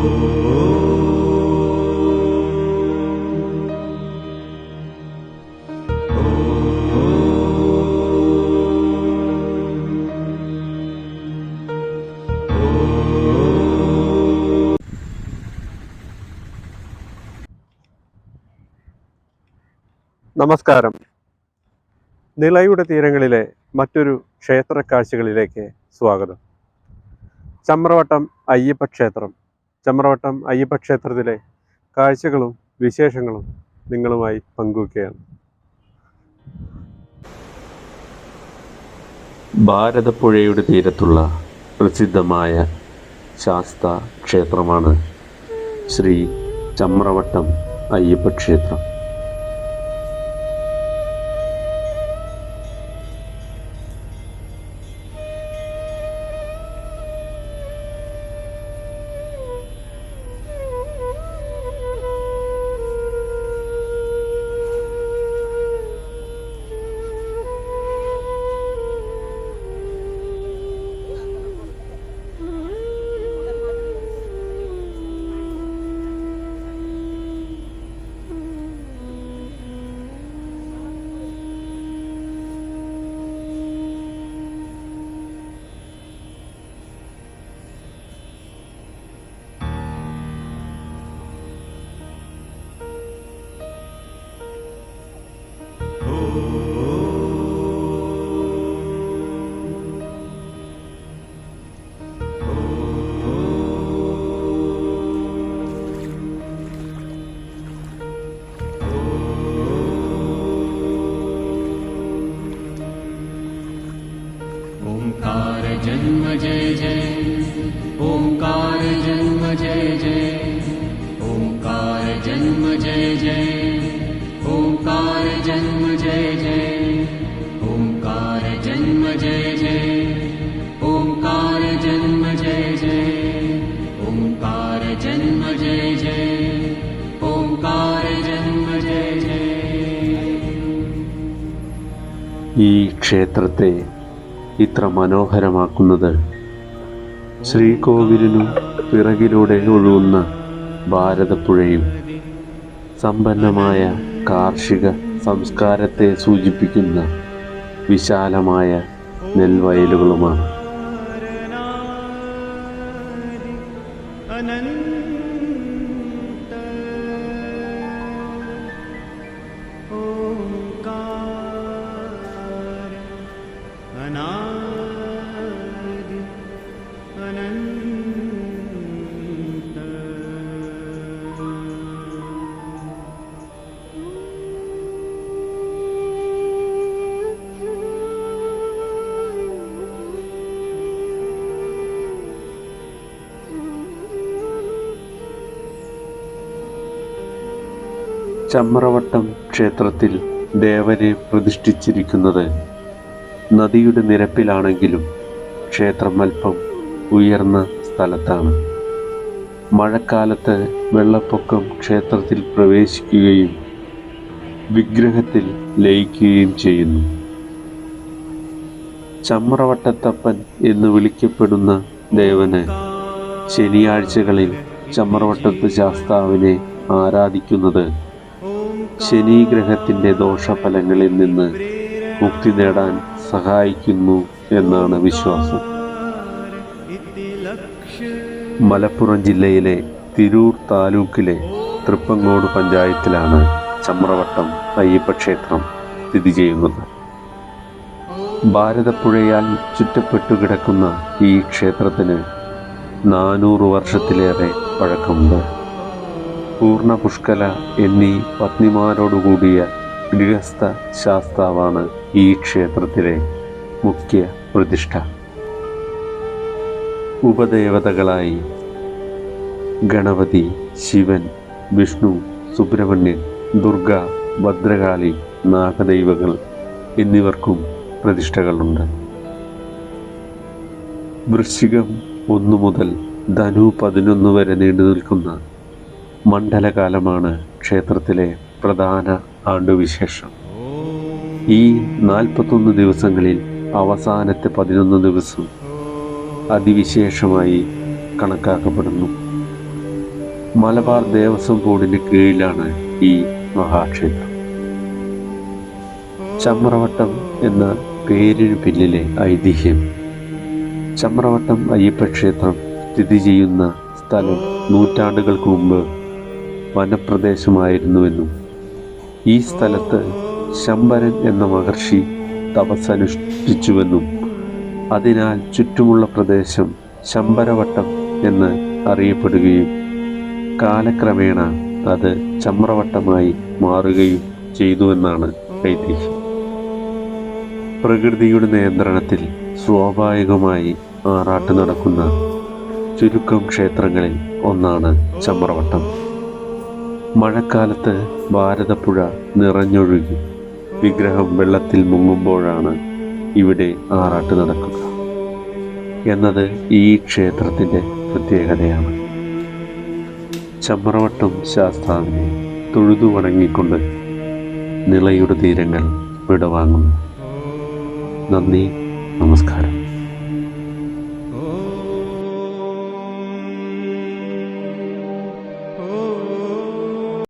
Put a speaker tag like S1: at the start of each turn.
S1: നമസ്കാരം. നിളയുടെ തീരങ്ങളിലെ മറ്റൊരു ക്ഷേത്ര കാഴ്ചകളിലേക്ക് സ്വാഗതം. ചമ്രവട്ടം അയ്യപ്പ ക്ഷേത്രം. ചമ്രവട്ടം അയ്യപ്പ ക്ഷേത്രത്തിലെ കാഴ്ചകളും വിശേഷങ്ങളും നിങ്ങളുമായി പങ്കുവയ്ക്കുകയാണ്
S2: ഭാരതപ്പുഴയുടെ തീരത്തുള്ള പ്രസിദ്ധമായ ശാസ്ത ക്ഷേത്രമാണ് ശ്രീ ചമ്രവട്ടം അയ്യപ്പ ക്ഷേത്രം.
S3: ओङ्कार जन्म जय जय ओङ्कार जन्म जय जय ओङ्कार जन्म जय जय ओङ्कार जन्म जय जय ओङ्कार जन्म जय जय ओङ्कार जन्म जय जय ओङ्कार जन्म जय जय ओङ्कार जन्म जय जय
S2: ഈ ക്ഷേത്രത്തെ ഇത്ര മനോഹരമാക്കുന്നത് ശ്രീകോവിലിനു പിറകിലൂടെ ഒഴുകുന്ന ഭാരതപ്പുഴയും സമ്പന്നമായ കാർഷിക സംസ്കാരത്തെ സൂചിപ്പിക്കുന്ന വിശാലമായ നെൽവയലുകളുമാണ് ചമ്രവട്ടം ക്ഷേത്രത്തിൽ ദേവനെ പ്രതിഷ്ഠിച്ചിരിക്കുന്നത് നദിയുടെ നിരപ്പിലാണെങ്കിലും ക്ഷേത്രം അല്പം ഉയർന്ന സ്ഥലത്താണ്. മഴക്കാലത്ത് വെള്ളപ്പൊക്കം ക്ഷേത്രത്തിൽ പ്രവേശിക്കുകയും വിഗ്രഹത്തിൽ ലയിക്കുകയും ചെയ്യുന്നു. ചമ്രവട്ടത്തപ്പൻ എന്ന് വിളിക്കപ്പെടുന്ന ദേവന് ശനിയാഴ്ചകളിൽ ചമ്രവട്ടത്ത് ശാസ്താവിനെ ആരാധിക്കുന്നത് ശനിഗ്രഹത്തിന്റെ ദോഷഫലങ്ങളിൽ നിന്ന് മുക്തി നേടാൻ സഹായിക്കുന്നു എന്നാണ് വിശ്വാസം. മലപ്പുറം ജില്ലയിലെ തിരൂർ താലൂക്കിലെ തൃപ്പങ്ങോട് പഞ്ചായത്തിലാണ് ചമ്രവട്ടം അയ്യപ്പക്ഷേത്രം സ്ഥിതി ചെയ്യുന്നത്. ഭാരതപ്പുഴയാൽ ചുറ്റപ്പെട്ടു കിടക്കുന്ന ഈ ക്ഷേത്രത്തിന് നാനൂറ് വർഷത്തിലേറെ പഴക്കമുണ്ട്. പൂർണ പുഷ്കല എന്നീ പത്നിമാരോടുകൂടിയ ഗൃഹസ്ഥ ശാസ്താവാണ് ഈ ക്ഷേത്രത്തിലെ മുഖ്യ പ്രതിഷ്ഠ. ഉപദേവതകളായി ഗണപതി ശിവൻ വിഷ്ണു സുബ്രഹ്മണ്യൻ ദുർഗ ഭദ്രകാളി നാഗദൈവങ്ങൾ എന്നിവർക്കും പ്രതിഷ്ഠകളുണ്ട്. വൃശ്ചികം ഒന്നു മുതൽ ധനു പതിനൊന്ന് വരെ നീണ്ടു നിൽക്കുന്ന മണ്ഡലകാലമാണ് ക്ഷേത്രത്തിലെ പ്രധാന ആണ്ടുവിശേഷം. ഈ നാൽപ്പത്തൊന്ന് ദിവസങ്ങളിൽ അവസാനത്തെ പതിനൊന്ന് ദിവസം അതിവിശേഷമായി കണക്കാക്കപ്പെടുന്നു. മലബാർ ദേവസ്വം ബോർഡിന് കീഴിലാണ് ഈ മഹാക്ഷേത്രം. ചമ്രവട്ടം എന്ന പേരിന് പിന്നിലെ ഐതിഹ്യം. ചമ്രവട്ടം അയ്യപ്പ ക്ഷേത്രം സ്ഥിതി ചെയ്യുന്ന സ്ഥലം നൂറ്റാണ്ടുകൾക്ക് മുമ്പ് വനപ്രദേശമായിരുന്നുവെന്നും ഈ സ്ഥലത്ത് ശമ്പരൻ എന്ന മഹർഷി തപസ്സനുഷ്ഠിച്ചുവെന്നും അതിനാൽ ചുറ്റുമുള്ള പ്രദേശം ശമ്പരവട്ടം എന്ന് അറിയപ്പെടുകയും കാലക്രമേണ അത് ചമ്രവട്ടമായി മാറുകയും ചെയ്തുവെന്നാണ് ഐതിഹ്യം. പ്രകൃതിയുടെ നിയന്ത്രണത്തിൽ സ്വാഭാവികമായി ആറാട്ട് നടക്കുന്ന ചുരുക്കം ക്ഷേത്രങ്ങളിൽ ഒന്നാണ് ചമ്രവട്ടം. മഴക്കാലത്ത് ഭാരതപ്പുഴ നിറഞ്ഞൊഴുകി. വിഗ്രഹം വെള്ളത്തിൽ മുങ്ങുമ്പോഴാണ് ഇവിടെ ആറാട്ട് നടക്കുക. എന്നത് ഈ ക്ഷേത്രത്തിന്റെ പ്രത്യേകതയാണ്. ചമ്രവട്ടം ശാസ്താവിനെ തൊഴുതു വണങ്ങിക്കൊണ്ട് നിളയുടെ തീരങ്ങൾ വിടവാങ്ങുന്നു. നന്ദി നമസ്കാരം.